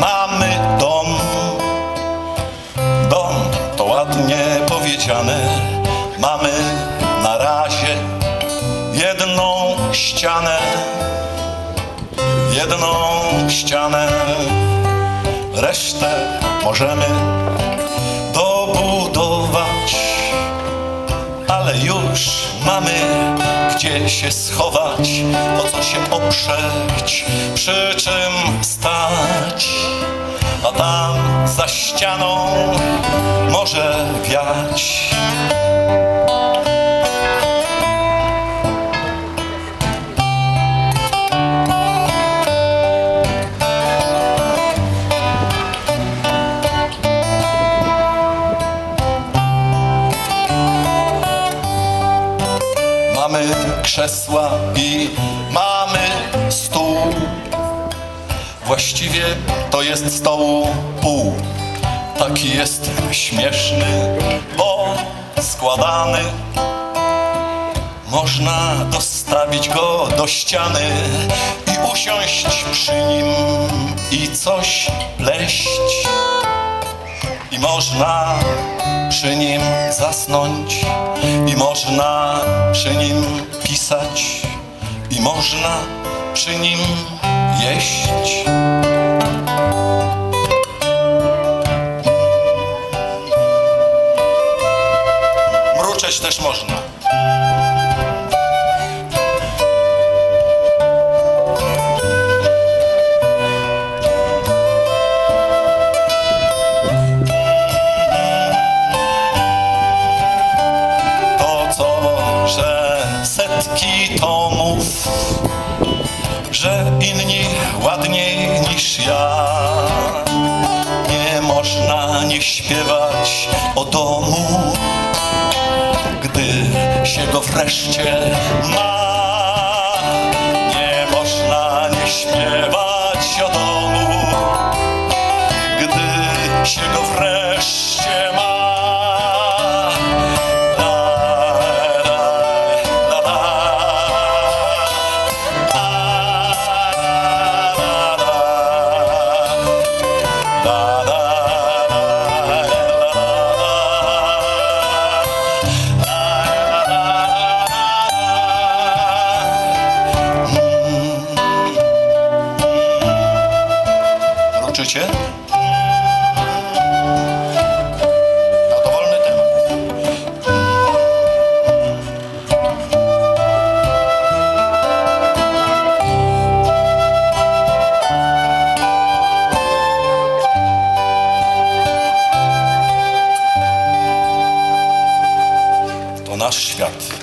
Mamy dom. Dom to ładnie powiedziane. Mamy na razie jedną ścianę. Jedną ścianę. Resztę możemy dobudować. Ale już mamy się schować, o co się oprzeć, przy czym stać. A tam za ścianą może wiać. Krzesła i mamy stół. Właściwie to jest stołu pół. Taki jest śmieszny, bo składany. Można dostawić go do ściany i usiąść przy nim i coś pleść. I można przy nim zasnąć, i można przy nim pisać, i można przy nim jeść. Mruczeć też można. Setki tomów, że inni ładniej niż ja. Nie można nie śpiewać o domu, gdy się go wreszcie ma. Nie można nie śpiewać o domu, gdy się go wreszcie ma. Temat. To nasz świat.